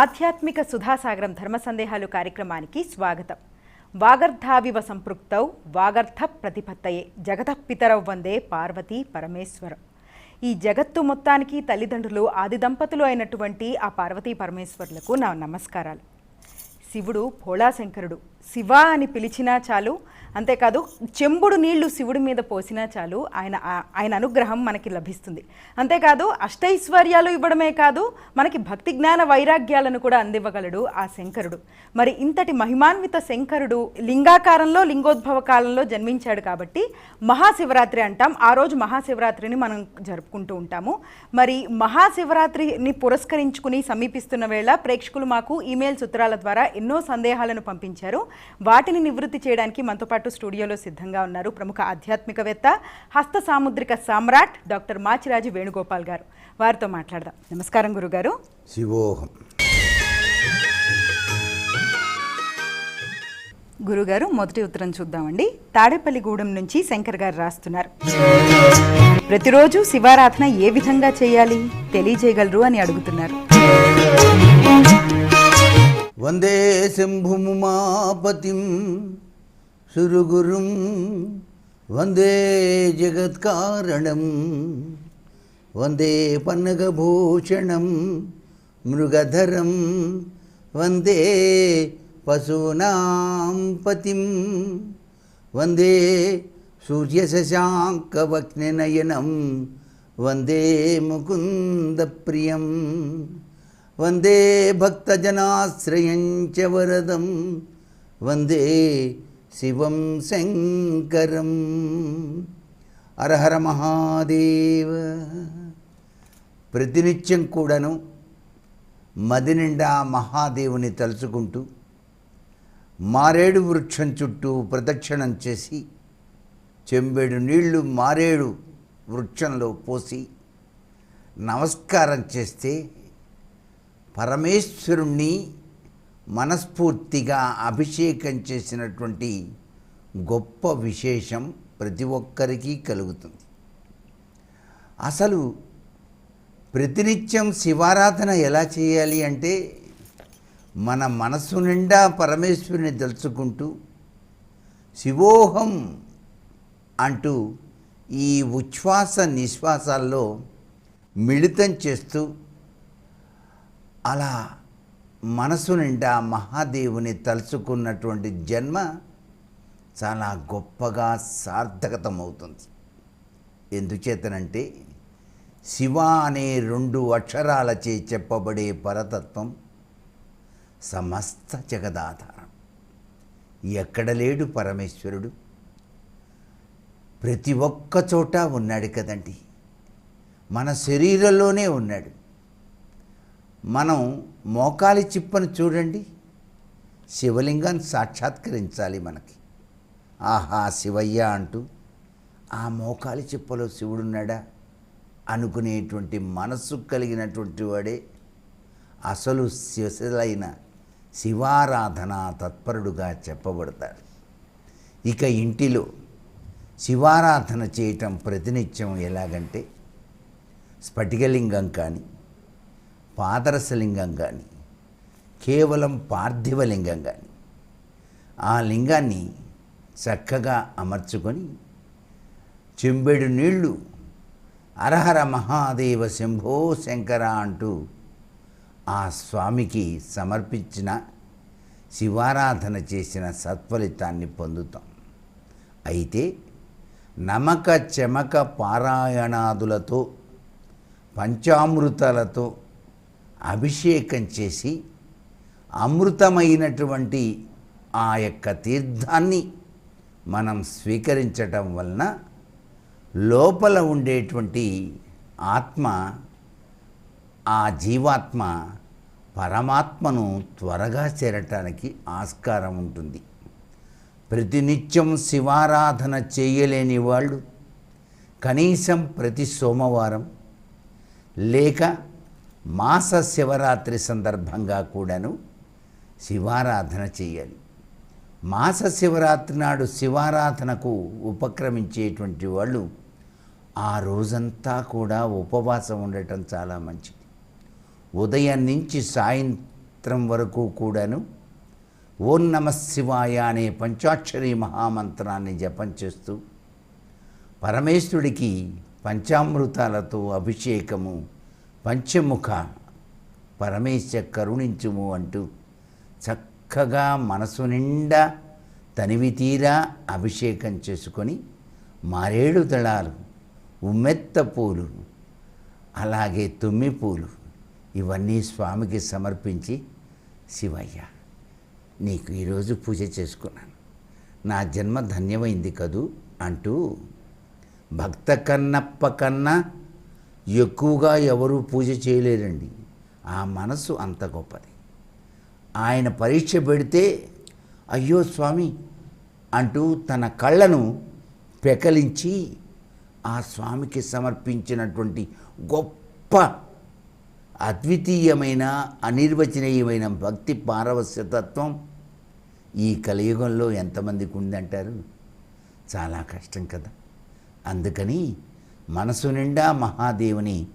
ఆధ్యాత్మిక సుధాసాగరం ధర్మ సందేహాలు కార్యక్రమానికి స్వాగతం. వాగర్ధావివ సంపృక్తౌ వాగర్థ ప్రతిపత్తయే. జగత పితరౌ వందే పార్వతీ పరమేశ్వరం. ఈ జగత్తు మొత్తానికి తల్లిదండ్రులు ఆది దంపతులు అయినటువంటి ఆ పార్వతీ పరమేశ్వరులకు నా నమస్కారాలు. శివుడు భోళాశంకరుడు శివ అని పిలిచినా చాలు అంతేకాదు చెంబుడు నీళ్ళు శివుడి మీద పోసినా చాలు ఆయన ఆయన అనుగ్రహం మనకి లభిస్తుంది. అంతేకాదు అష్టైశ్వర్యాలు ఇవ్వడమే కాదు మనకి భక్తి జ్ఞాన వైరాగ్యాలను కూడా అందివ్వగలడు ఆ శంకరుడు. మరి ఇంతటి మహిమాన్విత శంకరుడు లింగాకారంలో లింగోద్భవ కాలంలో జన్మించాడు కాబట్టి మహాశివరాత్రి అంటాం. ఆ రోజు మహాశివరాత్రిని మనం జరుపుకుంటూ ఉంటాము. మరి మహాశివరాత్రిని పురస్కరించుకుని సమీపిస్తున్న వేళ ప్రేక్షకులు మాకు ఈమెయిల్ సూత్రాల ద్వారా ఎన్నో సందేహాలను పంపించారు. వాటిని నివృత్తి చేయడానికి మనతో పాటు స్టూడియోలో సిద్ధంగా ఉన్నారు ప్రముఖ ఆధ్యాత్మికవేత్త హస్త సాముద్రిక సామ్రాట్ డాక్టర్ మాచిరాజు వేణుగోపాల్ గారు. వారితో మాట్లాడదాం. నమస్కారం గురుగారు. శివోహం. గురుగారు మొదటి ఉత్తరం చూద్దామండి. తాడేపల్లిగూడెం నుంచి శంకర్ గారు రాస్తున్నారు. ప్రతిరోజు శివారాధన ఏ విధంగా చేయాలి? తెలియజేయగలరు అని అడుగుతున్నారు. వందే శంభుముమాపతిం సురుగురుం వందే జగత్కారణం వందే పన్నగభూషణం మృగధరం వందే పశూనాం పతిం వందే సూర్యశశాంకవక్నినయనం వందే ముకుందప్రియం వందే భక్తజనాశ్రయం చ వరదం వందే శివం శంకరం. అరహర మహాదేవ. ప్రతినిత్యం కూడాను మది నిండా మహాదేవుని తలుచుకుంటూ మారేడు వృక్షం చుట్టూ ప్రదక్షిణం చేసి చెంబేడు నీళ్ళు మారేడు వృక్షంలో పోసి నమస్కారం చేస్తే పరమేశ్వరుణ్ణి మనస్ఫూర్తిగా అభిషేకం చేసినటువంటి గొప్ప విశేషం ప్రతి ఒక్కరికి కలుగుతుంది. అసలు ప్రతినిత్యం శివారాధన ఎలా చేయాలి అంటే మన మనసు నిండా పరమేశ్వరుని తలుచుకుంటూ శివోహం అంటూ ఈ ఉచ్ఛ్వాస నిశ్వాసాల్లో మిళితం చేస్తూ అలా మనసు నిండా మహాదేవుని తలుచుకున్నటువంటి జన్మ చాలా గొప్పగా సార్థకతమవుతుంది. ఎందుచేతనంటే శివ అనే రెండు అక్షరాలచే చెప్పబడే పరతత్వం సమస్త జగదాధారం. ఎక్కడ లేడు పరమేశ్వరుడు? ప్రతి ఒక్క చోట ఉన్నాడు కదండి. మన శరీరంలోనే ఉన్నాడు. మనం మోకాలి చిప్పను చూడండి. శివలింగాన్ని సాక్షాత్కరించాలి మనకి. ఆహా శివయ్య అంటూ ఆ మోకాలి చిప్పలో శివుడున్నాడా? అనుకునేటువంటి మనస్సు కలిగినటువంటి వాడే. అసలు శివలైన శివారాధన తత్పరుడుగా చెప్పబడతాడు. ఇక ఇంటిలో శివారాధన చేయటం ప్రతినిత్యం ఎలాగంటే స్ఫటికలింగం కానీ పాదరసలింగం కానీ కేవలం పార్థివలింగం కానీ ఆ లింగాన్ని చక్కగా అమర్చుకొని చెంబెడు నీళ్ళు అరహర మహాదేవ శంభో శంకర అంటూ ఆ స్వామికి సమర్పించిన శివారాధన చేసిన సత్ఫలితాన్ని పొందుతాం. అయితే నమక చెమక పారాయణాదులతో పంచామృతాలతో అభిషేకం చేసి అమృతమైనటువంటి ఆ యొక్క తీర్థాన్ని మనం స్వీకరించటం వలన లోపల ఉండేటువంటి ఆత్మ ఆ జీవాత్మ పరమాత్మను త్వరగా చేరటానికి ఆస్కారం ఉంటుంది. ప్రతినిత్యం శివారాధన చేయలేని వాళ్ళు కనీసం ప్రతి సోమవారం లేక మాస శివరాత్రి సందర్భంగా కూడాను శివారాధన చేయాలి. మాస శివరాత్రి నాడు శివారాధనకు ఉపక్రమించేటువంటి వాళ్ళు ఆ రోజంతా కూడా ఉపవాసం ఉండటం చాలా మంచిది. ఉదయం నుంచి సాయంత్రం వరకు కూడాను ఓం నమ శివాయ అనే పంచాక్షరి మహామంత్రాన్ని జపం చేస్తూ పరమేశ్వరుడికి పంచామృతాలతో అభిషేకము పంచముఖ పరమేశ కరుణించుము అంటూ చక్కగా మనసు నిండా తనివి తీరా అభిషేకం చేసుకొని మారేడు దళాలు ఉమ్మెత్త పూలు అలాగే తుమ్మి పూలు ఇవన్నీ స్వామికి సమర్పించి శివయ్య నీకు ఈరోజు పూజ చేసుకున్నాను. నా జన్మ ధన్యమైంది కదూ అంటూ భక్త కన్నప్ప కన్నా ఎక్కువగా ఎవరూ పూజ చేయలేరండి. ఆ మనసు అంత గొప్పది. ఆయన పరీక్ష పెడితే అయ్యో స్వామి అంటూ తన కళ్ళను పెకలించి ఆ స్వామికి సమర్పించినటువంటి గొప్ప అద్వితీయమైన అనిర్వచనీయమైన భక్తి పారవస్యతత్వం ఈ కలియుగంలో ఎంతమందికి ఉందంటారు? చాలా కష్టం కదా. అందుకని మనసు నిండా మహాదేవుని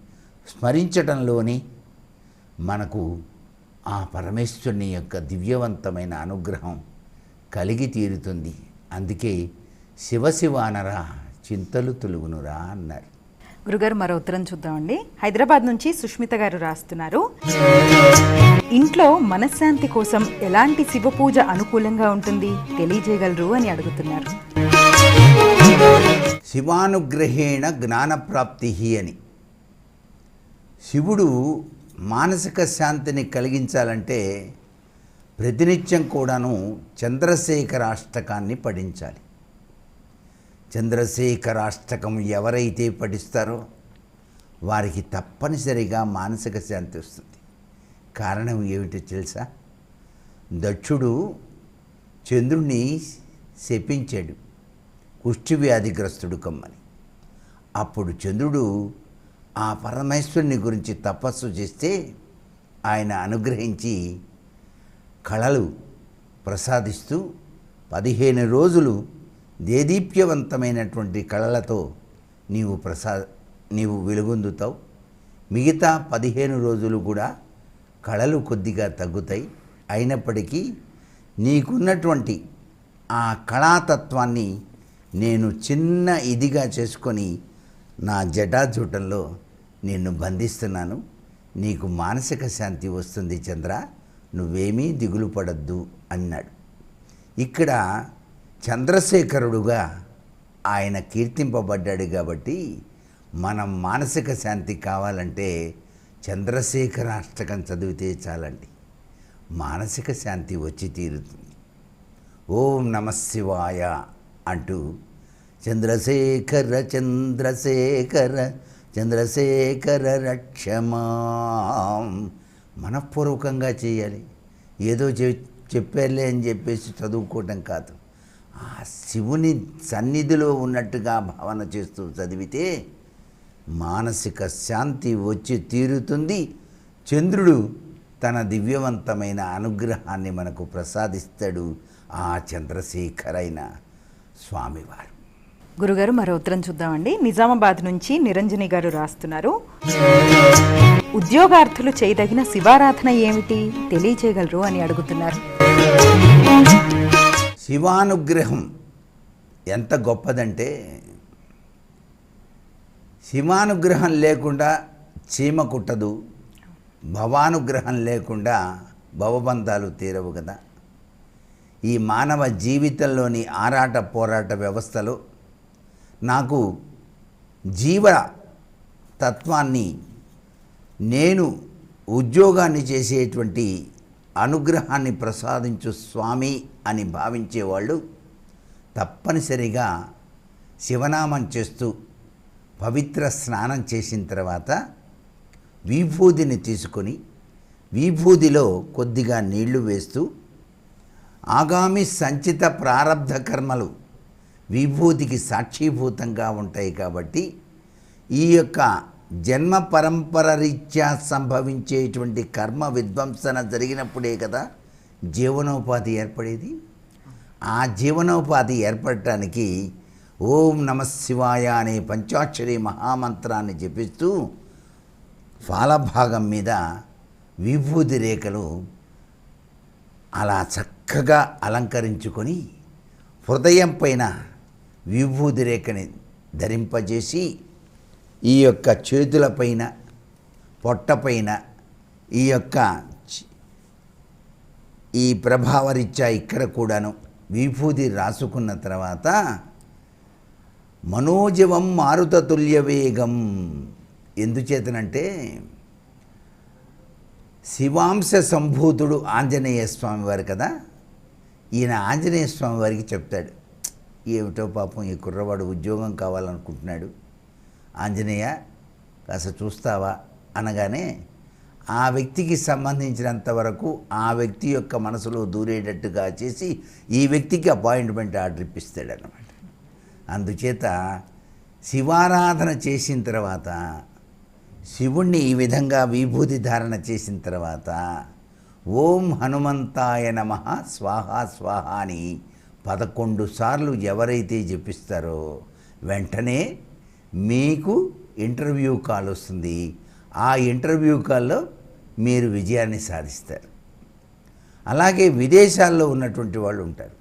స్మరించటంలోని మనకు ఆ పరమేశ్వరుని యొక్క దివ్యవంతమైన అనుగ్రహం కలిగి తీరుతుంది. అందుకే శివశివ అనరా చింతలు తొలుగునురా అన్నారు. గురుగారు మరో ఉత్తరం చూద్దామండి. హైదరాబాద్ నుంచి సుష్మిత గారు రాస్తున్నారు. ఇంట్లో మనశ్శాంతి కోసం ఎలాంటి శివ పూజ అనుకూలంగా ఉంటుంది? తెలియజేయగలరు అని అడుగుతున్నారు. శివానుగ్రహేణ జ్ఞానప్రాప్తి అని. శివుడు మానసిక శాంతిని కలిగించాలంటే ప్రతినిత్యం కూడాను చంద్రశేఖరాష్టకాన్ని పఠించాలి. చంద్రశేఖరాష్టకం ఎవరైతే పఠిస్తారో వారికి తప్పనిసరిగా మానసిక శాంతి వస్తుంది. కారణం ఏమిటో తెలుసా? దక్షుడు చంద్రుణ్ణి శపించాడు. కుష్టి వ్యాధిగ్రస్తుడు కమ్మని. అప్పుడు చంద్రుడు ఆ పరమేశ్వరుని గురించి తపస్సు చేస్తే ఆయన అనుగ్రహించి కళలు ప్రసాదిస్తూ పదిహేను రోజులు దేదీప్యవంతమైనటువంటి కళలతో నీవు ప్రసా నీవు వెలుగొందుతావు. మిగతా పదిహేను రోజులు కూడా కళలు కొద్దిగా తగ్గుతాయి. అయినప్పటికీ నీకున్నటువంటి ఆ కళాతత్వాన్ని నేను చిన్న ఇదిగా చేసుకొని నా జటాజూటంలో నిన్ను బంధిస్తున్నాను. నీకు మానసిక శాంతి వస్తుంది చంద్ర. నువ్వేమీ దిగులు పడద్దు అన్నాడు. ఇక్కడ చంద్రశేఖరుడుగా ఆయన కీర్తింపబడ్డాడు కాబట్టి మనం మానసిక శాంతి కావాలంటే చంద్రశేఖర అష్టకం చదివితే చాలండి. మానసిక శాంతి వచ్చి తీరుతుంది. ఓం నమ శివాయ. అంటూ చంద్రశేఖర చంద్రశేఖర చంద్రశేఖర రక్షమా మనఃపూర్వకంగా చేయాలి. ఏదో చె చెప్పారులే అని చెప్పేసి చదువుకోవటం కాదు. ఆ శివుని సన్నిధిలో ఉన్నట్టుగా భావన చేస్తూ చదివితే మానసిక శాంతి వచ్చి తీరుతుంది. చంద్రుడు తన దివ్యవంతమైన అనుగ్రహాన్ని మనకు ప్రసాదిస్తాడు. ఆ చంద్రశేఖరైన. స్వామివారు. గురుగారు మరో ఉత్తరం చూద్దామండి. నిజామాబాద్ నుంచి నిరంజని గారు రాస్తున్నారు. ఉద్యోగార్థులు చేయదగిన శివారాధన ఏమిటి? తెలియజేయగలరు అని అడుగుతున్నారు. శివానుగ్రహం ఎంత గొప్పదంటే శివానుగ్రహం లేకుండా చీమ కుట్టదు భవానుగ్రహం లేకుండా భవబంధాలు తీరవు కదా. ఈ మానవ జీవితంలోని ఆరాట పోరాట వ్యవస్థలో నాకు జీవ తత్వాన్ని నేను ఉద్యోగాన్ని చేసేటువంటి అనుగ్రహాన్ని ప్రసాదించు స్వామి అని భావించేవాళ్ళు తప్పనిసరిగా శివనామం చేస్తూ పవిత్ర స్నానం చేసిన తర్వాత విభూదిని తీసుకొని విభూదిలో కొద్దిగా నీళ్ళు వేస్తూ ఆగామి సంచిత ప్రారబ్ధ కర్మలు విభూతికి సాక్షీభూతంగా ఉంటాయి కాబట్టి ఈ యొక్క జన్మ పరంపర రీత్యా సంభవించేటువంటి కర్మ విధ్వంసన జరిగినప్పుడే కదా జీవనోపాధి ఏర్పడేది. ఆ జీవనోపాధి ఏర్పడటానికి ఓం నమ శివాయ అనే పంచాక్షరి మహామంత్రాన్ని జపిస్తూ ఫాలభాగం మీద విభూతి రేఖలు అలా చక్కగా అలంకరించుకొని హృదయం పైన విభూది రేఖని ధరింపజేసి ఈ యొక్క చేతులపైన పొట్టపైన ఈ యొక్క ఈ ప్రభావరీత్యా ఇక్కడ కూడాను విభూది రాసుకున్న తర్వాత మనోజవం మారుతతుల్య వేగం. ఎందుచేతనంటే శివాంశ సంభూతుడు ఆంజనేయ స్వామి వారు కదా? ఈయన ఆంజనేయ స్వామి వారికి చెప్తాడు ఏమిటో పాపం ఈ కుర్రవాడు ఉద్యోగం కావాలనుకుంటున్నాడు. ఆంజనేయ కాస్త చూస్తావా? అనగానే ఆ వ్యక్తికి సంబంధించినంత వరకు ఆ వ్యక్తి యొక్క మనసులో దూరేటట్టుగా చేసి ఈ వ్యక్తికి అపాయింట్మెంట్ ఆర్డర్ ఇప్పిస్తాడు అన్నమాట అందుచేత శివారాధన చేసిన తర్వాత శివుణ్ణి ఈ విధంగా విభూతి ధారణ చేసిన తర్వాత ఓం హనుమంతాయ నమ. స్వాహ స్వాహ అని పదకొండు సార్లు ఎవరైతే జపిస్తారో వెంటనే మీకు ఇంటర్వ్యూ కాల్ వస్తుంది. ఆ ఇంటర్వ్యూ కాల్లో మీరు విజయాన్ని సాధిస్తారు. అలాగే విదేశాల్లో ఉన్నటువంటి వాళ్ళు ఉంటారు.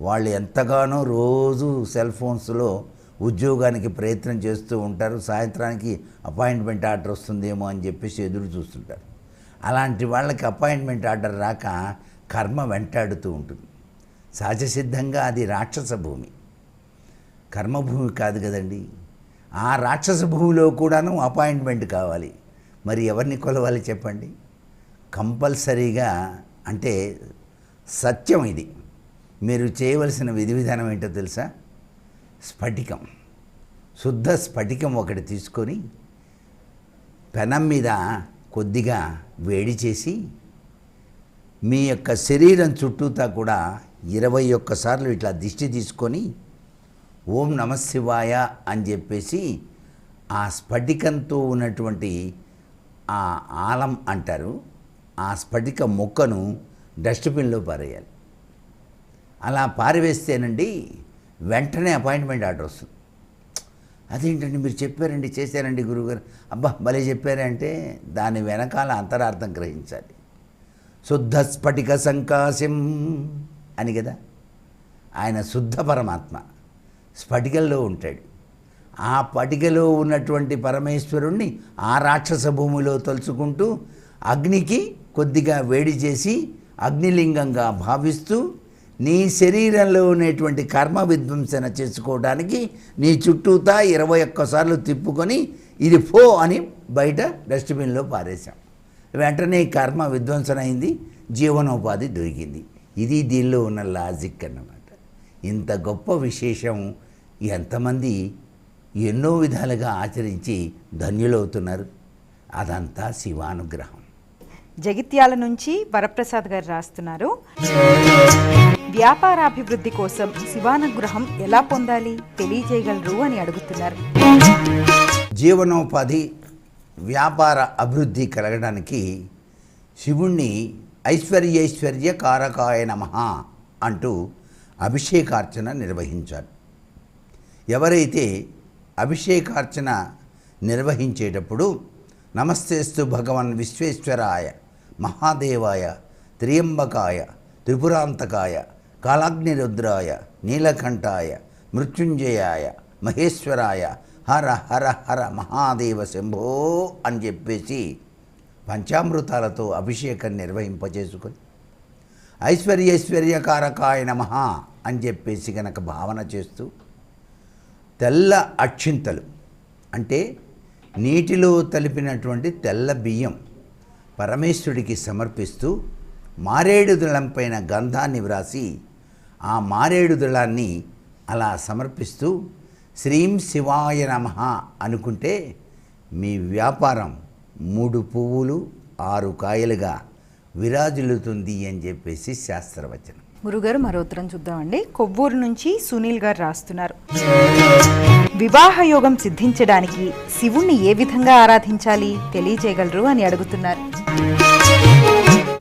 వాళ్ళు ఎంతగానో రోజు సెల్ ఫోన్స్లో ఉద్యోగానికి ప్రయత్నం చేస్తూ ఉంటారు. సాయంత్రానికి అపాయింట్మెంట్ ఆర్డర్ వస్తుందేమో అని చెప్పేసి ఎదురు చూస్తుంటారు. అలాంటి వాళ్ళకి అపాయింట్మెంట్ ఆర్డర్ రాక కర్మ వెంటాడుతూ ఉంటుంది. సహజసిద్ధంగా అది రాక్షస భూమి. కర్మభూమి కాదు కదండి. ఆ రాక్షస భూమిలో కూడాను అపాయింట్మెంట్ కావాలి. మరి ఎవరిని కొలవాలి చెప్పండి? కంపల్సరీగా అంటే సత్యం ఇది. మీరు చేయవలసిన విధి విధానం ఏంటో తెలుసా? స్ఫటికం. శుద్ధ స్ఫటికం ఒకటి తీసుకొని పెనం మీద కొద్దిగా వేడి చేసి మీ యొక్క శరీరం చుట్టూతా కూడా ఇరవై ఒక్కసార్లు ఇట్లా దిష్టి తీసుకొని ఓం నమశివాయ అని చెప్పేసి ఆ స్ఫటికంతో ఉన్నటువంటి ఆ ఆలం అంటారు ఆ స్ఫటిక మొక్కను డస్ట్బిన్లో పారేయాలి. అలా పారివేస్తేనండి వెంటనే అపాయింట్మెంట్ ఆర్డర్ వస్తుంది. అదేంటండి మీరు చెప్పారండి చేశారండి గురువుగారు. అబ్బా భలే చెప్పారంటే దాని వెనకాల అంతరార్థం గ్రహించాలి. శుద్ధ స్ఫటిక సంకాశం అని కదా? ఆయన శుద్ధ పరమాత్మ. స్ఫటికల్లో ఉంటాడు. ఆ పటికలో ఉన్నటువంటి పరమేశ్వరుణ్ణి ఆ రాక్షస భూమిలో తలుచుకుంటూ అగ్నికి కొద్దిగా వేడి చేసి అగ్నిలింగంగా భావిస్తూ నీ శరీరంలో ఉన్నటువంటి కర్మ విధ్వంసన చేసుకోవడానికి నీ చుట్టూతా ఇరవై ఒక్కసార్లు తిప్పుకొని ఇది ఫో అని బయట డస్ట్బిన్లో పారేశాం. వెంటనే కర్మ విధ్వంసన అయింది జీవనోపాధి దొరికింది. ఇది దీనిలో ఉన్న లాజిక్ అన్నమాట. ఇంత గొప్ప విశేషం ఎంతమంది ఎన్నో విధాలుగా ఆచరించి ధన్యులవుతున్నారు. అదంతా శివానుగ్రహం. జగిత్యాల నుంచి వరప్రసాద్ గారు రాస్తున్నారు. వ్యాపారాభివృద్ధి కోసం శివానుగ్రహం ఎలా పొందాలి తెలియజేయగలరు అని అడుగుతున్నారు. జీవనోపాధి వ్యాపార అభివృద్ధి కలగడానికి శివుణ్ణి ఐశ్వర్యైశ్వర్య కారకాయ నమ అంటూ అభిషేకార్చన నిర్వహించాలి. ఎవరైతే అభిషేకార్చన నిర్వహించేటప్పుడు నమస్తేస్తు భగవన్ విశ్వేశ్వరాయ మహాదేవాయ త్రియంబకాయ త్రిపురాంతకాయ కాలాగ్నిరుద్రాయ నీలకంఠాయ మృత్యుంజయాయ మహేశ్వరాయ హర హర హర మహాదేవ శంభో అని చెప్పేసి పంచామృతాలతో అభిషేకం నిర్వహింపజేసుకొని ఐశ్వర్యైశ్వర్యకారకాయ నమ అని చెప్పేసి కనుక భావన చేస్తూ తెల్ల అక్షింతలు అంటే నీటిలో తలిపినటువంటి తెల్ల బియ్యం పరమేశ్వరుడికి సమర్పిస్తూ మారేడు దళంపైన గంధాన్ని వ్రాసి ఆ మారేడు దళాన్ని అలా సమర్పిస్తూ శ్రీం శివాయ నమ అనుకుంటే మీ వ్యాపారం మూడు పువ్వులు ఆరు కాయలుగా విరాజిల్లుతుంది అని చెప్పేసి శాస్త్రవచనం. గురుగారు మరో ఉత్తరం చూద్దామండి. కొవ్వూరు నుంచి సునీల్ గారు రాస్తున్నారు. వివాహ యోగం సిద్ధించడానికి శివుణ్ణి ఏ విధంగా ఆరాధించాలి తెలియజేయగలరు అని అడుగుతున్నారు.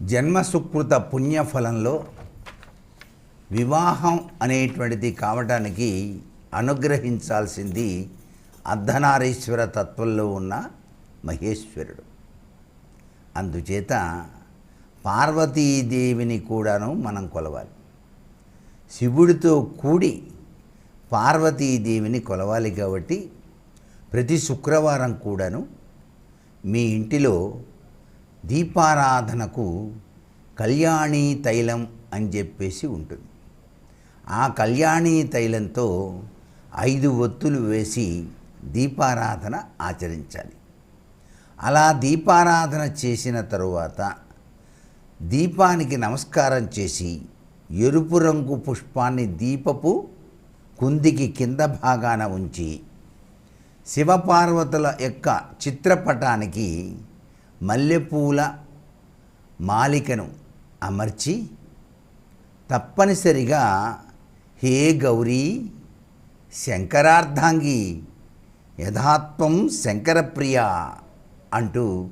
జన్మ సుకృత పుణ్యఫలంలో వివాహం అనేటువంటిది కావటానికి అనుగ్రహించాల్సింది అర్ధనారీశ్వర తత్వంలో ఉన్న మహేశ్వరుడు. అందుచేత పార్వతీదేవిని కూడాను మనం కొలవాలి. శివుడితో కూడి పార్వతీదేవిని కొలవాలి కాబట్టి ప్రతి శుక్రవారం కూడాను మీ ఇంటిలో దీపారాధనకు కళ్యాణీ తైలం అని చెప్పేసి ఉంటుంది. ఆ కళ్యాణీ తైలంతో ఐదు ఒత్తులు వేసి దీపారాధన ఆచరించాలి. అలా దీపారాధన చేసిన తరువాత దీపానికి నమస్కారం చేసి ఎరుపు రంగు పుష్పాన్ని దీపపు కుందికి కింద భాగాన ఉంచి శివపార్వతుల యొక్క చిత్రపటానికి మల్లెపూల మాలికను అమర్చి తప్పనిసరిగా హే గౌరీ శంకరార్ధాంగి యథాత్వం శంకరప్రియ అంటూ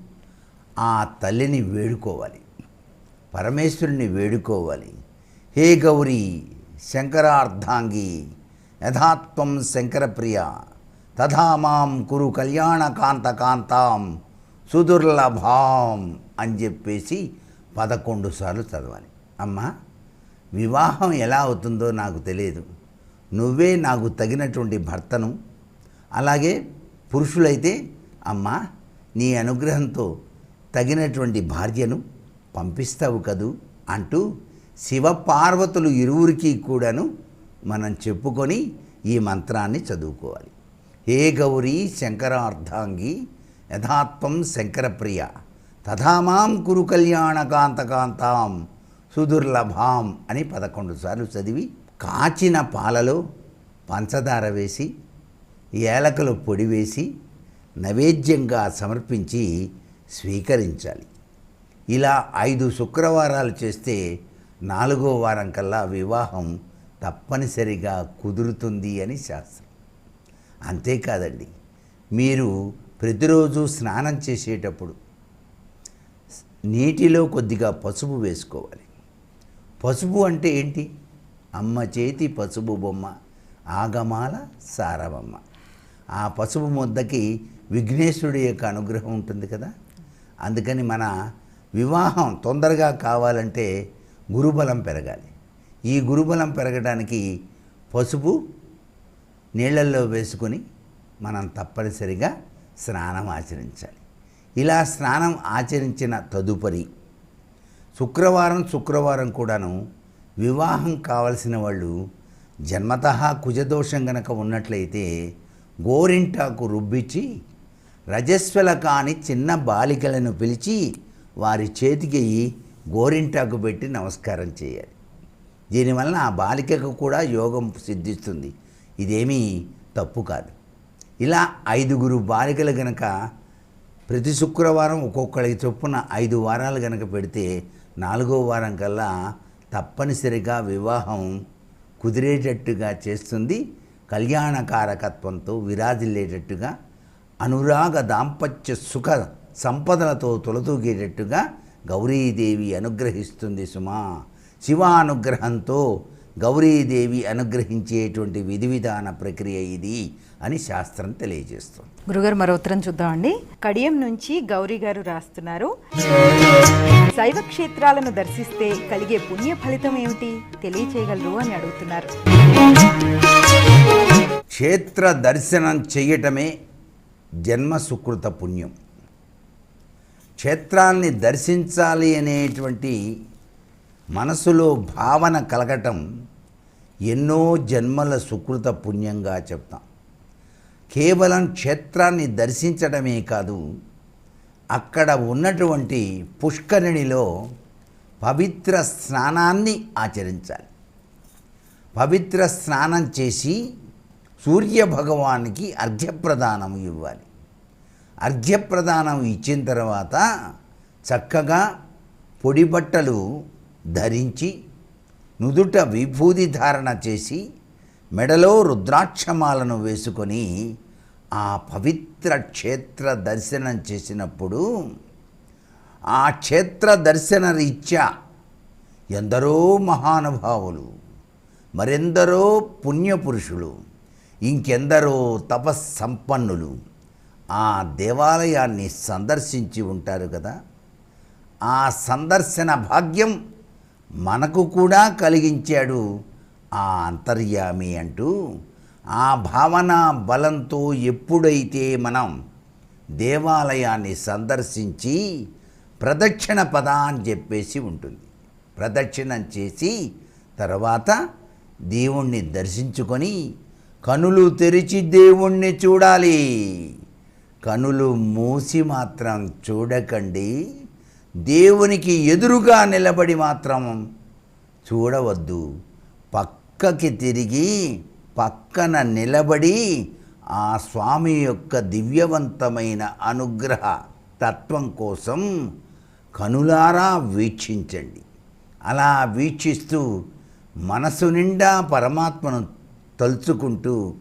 ఆ తల్లిని వేడుకోవాలి పరమేశ్వరుని వేడుకోవాలి. హే గౌరీ శంకరార్ధాంగి యథాత్వం శంకరప్రియ తథా మాం కురు కళ్యాణ కాంత కాంతాం సుదుర్లభాం అని చెప్పేసి పదకొండు సార్లు చదవాలి. అమ్మా వివాహం ఎలా అవుతుందో నాకు తెలియదు. నువ్వే నాకు తగినటువంటి భర్తను. అలాగే పురుషులైతే అమ్మా నీ అనుగ్రహంతో తగినటువంటి భార్యను పంపిస్తావు కదూ అంటూ శివపార్వతులు ఇరువురికి కూడాను మనం చెప్పుకొని ఈ మంత్రాన్ని చదువుకోవాలి. హే గౌరీ శంకరార్థాంగి యథాత్వం శంకరప్రియ తథామాం కురు కళ్యాణకాంతకాంతాం సుదుర్లభాం అని పదకొండు సార్లు చదివి కాచిన పాలలో పంచదార వేసి ఏలకలు పొడి వేసి నైవేద్యంగా సమర్పించి స్వీకరించాలి. ఇలా ఐదు శుక్రవారాలు చేస్తే నాలుగో వారం కల్లా వివాహం తప్పనిసరిగా కుదురుతుంది అని శాస్త్రం. అంతేకాదండి మీరు ప్రతిరోజు స్నానం చేసేటప్పుడు నీటిలో కొద్దిగా పసుపు వేసుకోవాలి. పసుపు అంటే ఏంటి? అమ్మ చేతి పసుపు బొమ్మ ఆగమాల సారవమ్మ ఆ పసుపు ముద్దకి విఘ్నేశ్వరుడి యొక్క అనుగ్రహం ఉంటుంది కదా? అందుకని మన వివాహం తొందరగా కావాలంటే గురుబలం పెరగాలి. ఈ గురుబలం పెరగడానికి పసుపు నీళ్ళల్లో వేసుకొని మనం తప్పనిసరిగా స్నానం ఆచరించాలి. ఇలా స్నానం ఆచరించిన తదుపరి శుక్రవారం శుక్రవారం కూడాను వివాహం కావలసిన వాళ్ళు జన్మత కుజదోషం గనక ఉన్నట్లయితే గోరింటాకు రుబ్బించి రజస్వల కాని చిన్న బాలికలను పిలిచి వారి చేతికి గోరింటాకు పెట్టి నమస్కారం చేయాలి. దీనివలన ఆ బాలికకు కూడా యోగం సిద్ధిస్తుంది. ఇదేమీ తప్పు కాదు. ఇలా ఐదుగురు బాలికలు గనక ప్రతి శుక్రవారం ఒక్కొక్కరికి చొప్పున ఐదు వారాలు గనక పెడితే నాలుగో వారం కల్లా తప్పనిసరిగా వివాహం కుదిరేటట్టుగా చేస్తుంది. కళ్యాణకారకత్వంతో విరాజిల్లేటట్టుగా అనురాగ దాంపత్య సుఖ సంపదలతో తొలతూగేటట్టుగా గౌరీదేవి అనుగ్రహిస్తుంది సుమా. శివానుగ్రహంతో గౌరీదేవి అనుగ్రహించేటువంటి విధి విధాన ప్రక్రియ ఇది అని శాస్త్రం తెలియజేస్తుంది. గురుగారు మరో ఉత్తరం చూద్దామండి. కడియం నుంచి గౌరీ గారు రాస్తున్నారు. శైవ క్షేత్రాలను దర్శిస్తే కలిగే పుణ్య ఫలితం ఏమిటి? తెలియచేయగలరు అని అడుగుతున్నారు. క్షేత్ర దర్శనం చేయటమే జన్మ సుకృత పుణ్యం. క్షేత్రాన్ని దర్శించాలి అనేటువంటి మనసులో భావన కలగటం ఎన్నో జన్మల సుకృత పుణ్యంగా చెప్తాం. కేవలం క్షేత్రాన్ని దర్శించడమే కాదు అక్కడ ఉన్నటువంటి పుష్కరిణిలో పవిత్ర స్నానాన్ని ఆచరించాలి. పవిత్ర స్నానం చేసి సూర్య భగవానికి అర్ఘ్యప్రదానం ఇవ్వాలి. అర్ఘ్యప్రదానం ఇచ్చిన తర్వాత చక్కగా పొడి బట్టలు ధరించి నుదుట విభూది ధారణ చేసి మెడలో రుద్రాక్షమాలను వేసుకొని ఆ పవిత్ర క్షేత్ర దర్శనం చేసినప్పుడు ఆ క్షేత్ర దర్శన రీత్యా ఎందరో మహానుభావులు మరెందరో పుణ్యపురుషులు ఇంకెందరో తపస్సంపన్నులు ఆ దేవాలయాన్ని సందర్శించి ఉంటారు కదా. ఆ సందర్శన భాగ్యం మనకు కూడా కలిగించాడు ఆ అంతర్యామి అంటూ ఆ భావన బలంతో ఎప్పుడైతే మనం దేవాలయాన్ని సందర్శించి ప్రదక్షిణ పద అని చెప్పేసి ఉంటుంది. ప్రదక్షిణం చేసి తర్వాత దేవుణ్ణి దర్శించుకొని కనులు తెరిచి దేవుణ్ణి చూడాలి. కనులు మూసి మాత్రం చూడకండి. దేవునికి ఎదురుగా నిలబడి మాత్రం చూడవద్దు. పక్కకి తిరిగి పక్కన నిలబడి ఆ స్వామి యొక్క దివ్యవంతమైన అనుగ్రహ తత్వం కోసం కనులారా వీక్షించండి. అలా వీక్షిస్తూ మనసు నిండా పరమాత్మను తలుచుకుంటూ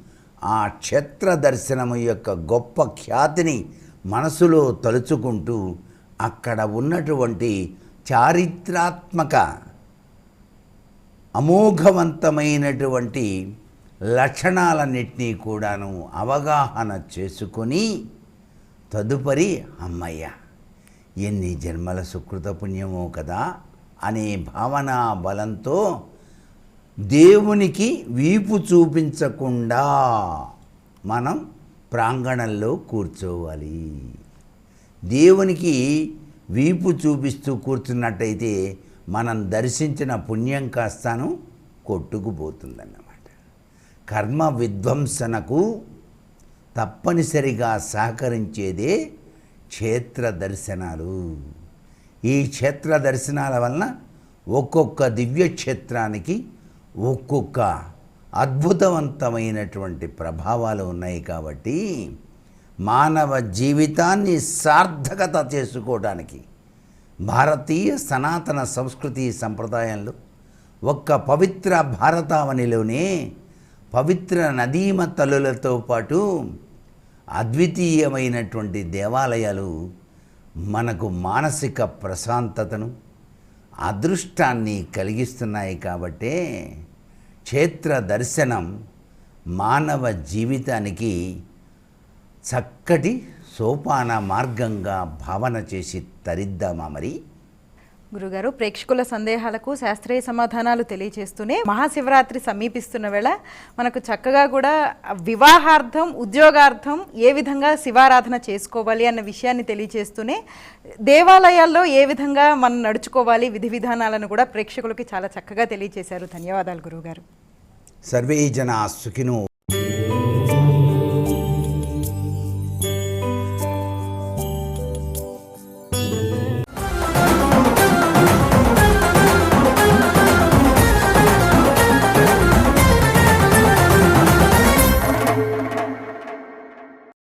ఆ క్షేత్ర దర్శనము యొక్క గొప్ప ఖ్యాతిని మనసులో తలుచుకుంటూ అక్కడ ఉన్నటువంటి చారిత్రాత్మక అమోఘవంతమైనటువంటి లక్షణాలన్నింటినీ కూడాను అవగాహన చేసుకొని తదుపరి అమ్మయ్య. ఎన్ని జన్మల సుకృత పుణ్యమో కదా అనే భావనా బలంతో దేవునికి వీపు చూపించకుండా మనం ప్రాంగణంలో కూర్చోవాలి. దేవునికి వీపు చూపిస్తూ కూర్చున్నట్టయితే మనం దర్శించిన పుణ్యం కాస్తాను కొట్టుకుపోతుందన్నమాట. కర్మ విధ్వంసనకు తప్పనిసరిగా సహకరించేదే క్షేత్ర దర్శనాలు. ఈ క్షేత్ర దర్శనాల వలన ఒక్కొక్క దివ్యక్షేత్రానికి ఒక్కొక్క అద్భుతవంతమైనటువంటి ప్రభావాలు ఉన్నాయి కాబట్టి మానవ జీవితాన్ని సార్థకత చేసుకోవడానికి భారతీయ సనాతన సంస్కృతి సంప్రదాయంలో ఒక్క పవిత్ర భారతావనిలోనే పవిత్ర నదీమ తలులతో పాటు అద్వితీయమైనటువంటి దేవాలయాలు మనకు మానసిక ప్రశాంతతను అదృష్టాన్ని కలిగిస్తున్నాయి కాబట్టే క్షేత్ర దర్శనం మానవ జీవితానికి చక్కటి సోపాన మార్గంగా భావన చేసి తరిద్దామా మరి? గురుగారు ప్రేక్షకుల సందేహాలకు శాస్త్రీయ సమాధానాలు తెలియజేస్తూనే మహాశివరాత్రి సమీపిస్తున్న వేళ మనకు చక్కగా కూడా వివాహార్థం ఉద్యోగార్థం ఏ విధంగా శివారాధన చేసుకోవాలి అన్న విషయాన్ని తెలియజేస్తూనే దేవాలయాల్లో ఏ విధంగా మనం నడుచుకోవాలి విధి విధానాలను కూడా ప్రేక్షకులకి చాలా చక్కగా తెలియజేశారు ధన్యవాదాలు గురువుగారు సర్వే జనా సుఖినో